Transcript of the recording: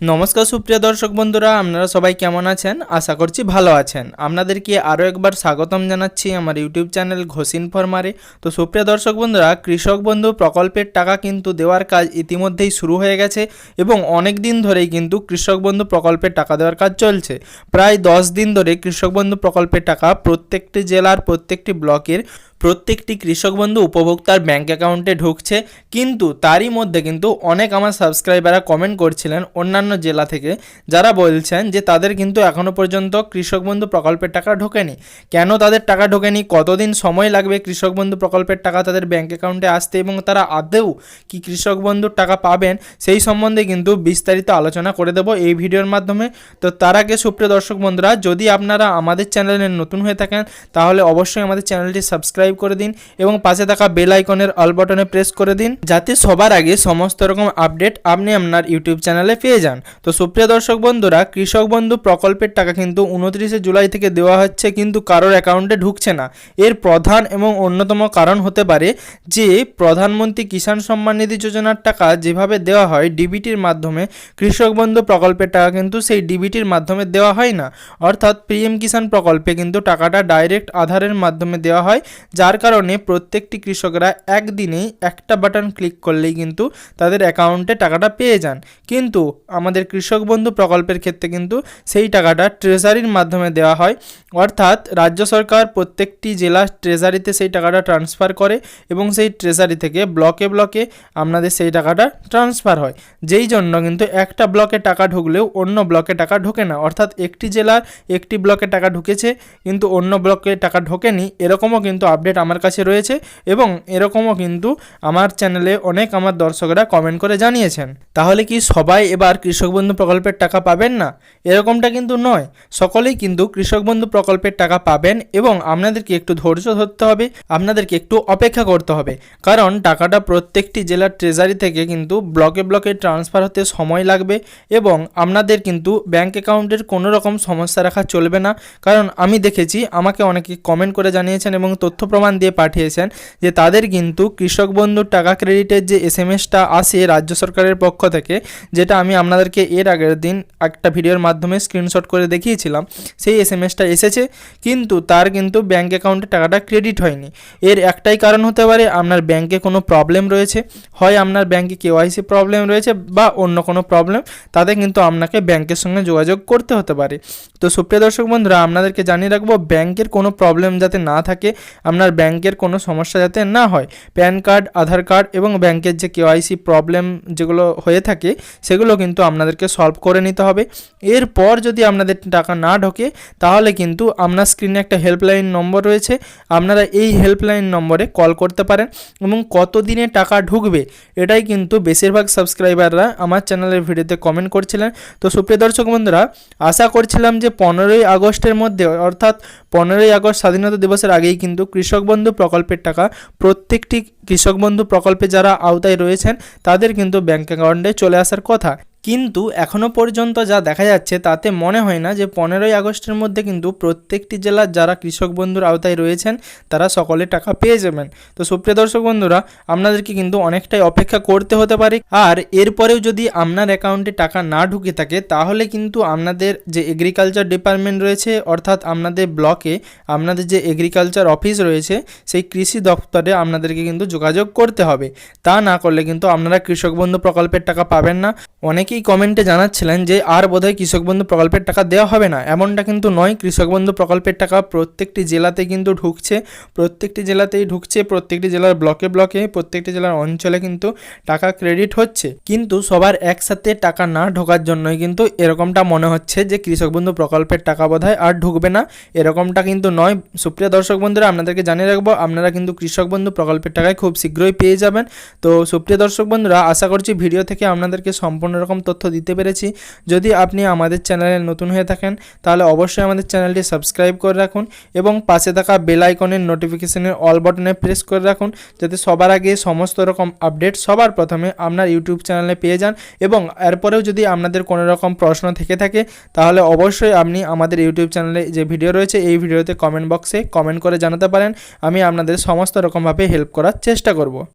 নমস্কার সুপ্রিয় দর্শক বন্ধুরা, আপনারা সবাই কেমন আছেন? আশা করছি ভালো আছেন। আপনাদেরকে আরও একবার স্বাগতম জানাচ্ছি আমার ইউটিউব চ্যানেল ঘোষিন ফরমারে। তো সুপ্রিয় দর্শক বন্ধুরা, কৃষক বন্ধু প্রকল্পের টাকা কিন্তু দেওয়ার কাজ ইতিমধ্যেই শুরু হয়ে গেছে এবং অনেক দিন ধরেই কিন্তু কৃষক বন্ধু প্রকল্পের টাকা দেওয়ার কাজ চলছে। প্রায় দশ দিন ধরে কৃষক বন্ধু প্রকল্পের টাকা প্রত্যেকটি জেলার প্রত্যেকটি ব্লকের প্রত্যেকটি কৃষক বন্ধু উপভোক্তার ব্যাঙ্ক অ্যাকাউন্টে ঢুকছে, কিন্তু তারই মধ্যে কিন্তু অনেক আমার সাবস্ক্রাইবাররা কমেন্ট করছিলেন অন্যান্য জেলা থেকে, যারা বলছেন যে তাদের কিন্তু এখনও পর্যন্ত কৃষক বন্ধু প্রকল্পের টাকা ঢোকেনি। কেন তাদের টাকা ঢোকেনি? কতদিন সময় লাগবে কৃষক বন্ধু প্রকল্পের টাকা তাদের ব্যাঙ্ক অ্যাকাউন্টে আসতে এবং তারা আদৌ কি কৃষক বন্ধুর টাকা পাবেন? সেই সম্বন্ধে কিন্তু বিস্তারিত আলোচনা করে দেবো এই ভিডিওর মাধ্যমে। তো তার আগে সুপ্রিয় দর্শক বন্ধুরা, যদি আপনারা আমাদের চ্যানেলে নতুন হয়ে থাকেন, তাহলে অবশ্যই আমাদের চ্যানেলটি সাবস্ক্রাইব করে দিন এবং পাশে থাকা বেল আইকনের অল বাটনে প্রেস করে দিন যাতে সবার আগে সমস্ত রকম আপডেট আপনি আপনার ইউটিউব চ্যানেলে পেয়ে যান। তো সুপ্রিয় দর্শক বন্ধুরা, কৃষক বন্ধু প্রকল্পের টাকা কিন্তু উনত্রিশে জুলাই থেকে দেওয়া হচ্ছে কিন্তু কারোর অ্যাকাউন্টে ঢুকছে না। এর প্রধান এবং অন্যতম কারণ হতে পারে যে প্রধানমন্ত্রী কিষাণ সম্মান নিধি যোজনার টাকা যেভাবে দেওয়া হয় ডিবিটির মাধ্যমে, কৃষক বন্ধু প্রকল্পের টাকা কিন্তু সেই ডিবিটির মাধ্যমে দেওয়া হয় না। অর্থাৎ পিএম কিষাণ প্রকল্পে কিন্তু টাকাটা ডাইরেক্ট আধারের মাধ্যমে দেওয়া হয় যার কারণে প্রত্যেকটি কৃষকরা একদিনেই একটা বাটন ক্লিক করলেই কিন্তু তাদের অ্যাকাউন্টে টাকাটা পেয়ে যান। কিন্তু আমাদের কৃষক বন্ধু প্রকল্পের ক্ষেত্রে কিন্তু সেই টাকাটা ট্রেজারির মাধ্যমে দেওয়া হয়। অর্থাৎ রাজ্য সরকার প্রত্যেকটি জেলা ট্রেজারিতে সেই টাকাটা ট্রান্সফার করে এবং সেই ট্রেজারি থেকে ব্লকে ব্লকে আপনাদের সেই টাকাটা ট্রান্সফার হয়। যেই জন্য কিন্তু একটা ব্লকে টাকা ঢুকলেও অন্য ব্লকে টাকা ঢোকে না। অর্থাৎ একটি জেলার একটি ব্লকে টাকা ঢুকেছে কিন্তু অন্য ব্লকে টাকা ঢোকেনি, এরকমও কিন্তু আপডেট আমার কাছে রয়েছে এবং এরকমও কিন্তু আমার চ্যানেলে অনেক আমার দর্শকরা কমেন্ট করে জানিয়েছেন। তাহলে কি সবাই এবার কৃষক বন্ধু প্রকল্পের টাকা পাবেন না? এরকমটা কিন্তু নয়। সকলেই কিন্তু কৃষক বন্ধু প্রকল্পের টাকা পাবেন এবং আপনাদেরকে একটু ধৈর্য ধরতে হবে, আপনাদেরকে একটু অপেক্ষা করতে হবে। কারণ টাকাটা প্রত্যেকটি জেলার ট্রেজারি থেকে কিন্তু ব্লকে ব্লকে ট্রান্সফার হতে সময় লাগবে এবং আপনাদের কিন্তু ব্যাঙ্ক অ্যাকাউন্টের কোনো রকম সমস্যা রাখা চলবে না। কারণ আমি দেখেছি, আমাকে অনেকে কমেন্ট করে জানিয়েছেন এবং তথ্য প্রমাণ দিয়ে পাঠিয়েছেন যে তাদের কিন্তু কৃষক বন্ধুর টাকা ক্রেডিটের যে এস এম এসটা আসে রাজ্য সরকারের পক্ষ থেকে, যেটা আমি আপনাদেরকে এর আগের দিন একটা ভিডিওর মাধ্যমে স্ক্রিনশট করে দেখিয়েছিলাম, সেই এস এম এসটা এসেছে, কিন্তু তার কিন্তু ব্যাঙ্ক অ্যাকাউন্টে টাকাটা ক্রেডিট হয়নি। এর একটাই কারণ হতে পারে আপনার ব্যাংকে কোনো প্রবলেম রয়েছে, হয় আপনার ব্যাংকে কেওয়াইসি প্রবলেম রয়েছে বা অন্য কোনো প্রবলেম তাতে কিন্তু আপনাকে ব্যাংকের সঙ্গে যোগাযোগ করতে হতে পারে। তো সুপ্রিয় দর্শক বন্ধুরা, আপনাদেরকে জানিয়ে রাখব ব্যাংকের কোনো প্রবলেম যাতে না থাকে, আপনার ব্যাংকের কোনো সমস্যা যাতে না হয়। প্যান কার্ড, আধার কার্ড এবং ব্যাংকের যে কেওয়াইসি প্রবলেম যেগুলো হয়ে থাকে, সেগুলো কিন্তু আপনাদেরকে সলভ করে নিতে হবে। এরপর যদি আপনাদের টাকা না ঢোকে, তাহলে কিন্তু আপনার স্ক্রিনে একটা হেল্পলাইন নম্বর রয়েছে। আপনারা এই হেল্পলাইন নম্বরে কল করতে পারেন এবং কত দিনে টাকা ঢুকবে, এটাই কিন্তু বেশিরভাগ সাবস্ক্রাইবাররা আমার চ্যানেলের ভিডিওতে কমেন্ট করছিলেন। তো সুপ্রিয় দর্শক বন্ধুরা, আশা করছিলাম যে পনেরোই আগস্টের মধ্যে, অর্থাৎ পনেরোই আগস্ট স্বাধীনতা দিবসের আগেই কিন্তু কৃষক বন্ধু প্রকল্পের টাকা। প্রত্যেকটি কৃষক বন্ধু প্রকল্পে যারা আওতায় রয়েছেন, তাদের কিন্তু ব্যাঙ্ক অ্যাকাউন্টে চলে আসার কথা। কিন্তু এখনও পর্যন্ত যা দেখা যাচ্ছে তাতে মনে হয় না যে পনেরোই আগস্টের মধ্যে কিন্তু প্রত্যেকটি জেলার যারা কৃষক বন্ধুর আওতায় রয়েছেন, তারা সকলে টাকা পেয়ে যাবেন। তো সুপ্রিয় দর্শক বন্ধুরা, আপনাদেরকে কিন্তু অনেকটাই অপেক্ষা করতে হতে পারে। আর এরপরেও যদি আপনার অ্যাকাউন্টে টাকা না ঢুকে থাকে, তাহলে কিন্তু আপনাদের যে এগ্রিকালচার ডিপার্টমেন্ট রয়েছে, অর্থাৎ আপনাদের ব্লকে আপনাদের যে এগ্রিকালচার অফিস রয়েছে, সেই কৃষি দপ্তরে আপনাদেরকে কিন্তু যোগাযোগ করতে হবে। তা না করলে কিন্তু আপনারা কৃষক বন্ধু প্রকল্পের টাকা পাবেন না। অনেকেই কমেন্টে জানাচ্ছিলেন যে, আর বোধহয় কৃষক বন্ধু প্রকল্পের টাকা দেওয়া হবে না। এমনটা কিন্তু নয়। কৃষক বন্ধু প্রকল্পের টাকা প্রত্যেকটি জেলাতে কিন্তু ঢুকছে। প্রত্যেকটি জেলাতেই ঢুকছে, প্রত্যেকটি জেলার ব্লকে ব্লকে, প্রত্যেকটি জেলার অঞ্চলে কিন্তু টাকা ক্রেডিট হচ্ছে। কিন্তু সবার একসাথে টাকা না ঢোকার জন্যই কিন্তু এরকমটা মনে হচ্ছে যে, কৃষক বন্ধু প্রকল্পের টাকা বোধহয় আর ঢুকবে না। এরকমটা কিন্তু নয়। সুপ্রিয় দর্শক বন্ধুরা, আপনাদেরকে জানিয়ে রাখব, আপনারা কিন্তু কৃষক বন্ধু প্রকল্পের টাকায় খুব শীঘ্রই পেয়ে যাবেন। তো সুপ্রিয় দর্শক বন্ধুরা, আশা করছি ভিডিও থেকে আপনাদেরকে সম্পূর্ণ রকম তথ্য দিতে পেরেছি। যদি আপনি আমাদের চ্যানেলে নতুন হয়ে থাকেন, তাহলে অবশ্যই আমাদের চ্যানেলটি সাবস্ক্রাইব করে রাখুন এবং পাশে থাকা বেল আইকনের নোটিফিকেশনের অল বাটনে প্রেস করে রাখুন যাতে সবার আগে সমস্ত রকম আপডেট সবার প্রথমে আপনার ইউটিউব চ্যানেলে পেয়ে যান এবং এরপরেও যদি আপনাদের কোনো রকম প্রশ্ন থেকে থাকে, তাহলে অবশ্যই আপনি আমাদের ইউটিউব চ্যানেলে যে ভিডিও রয়েছে, এই ভিডিওতে কমেন্ট বক্সে কমেন্ট করে জানাতে পারেন। আমি আপনাদের সমস্ত রকমভাবে হেল্প করার চেষ্টা করব।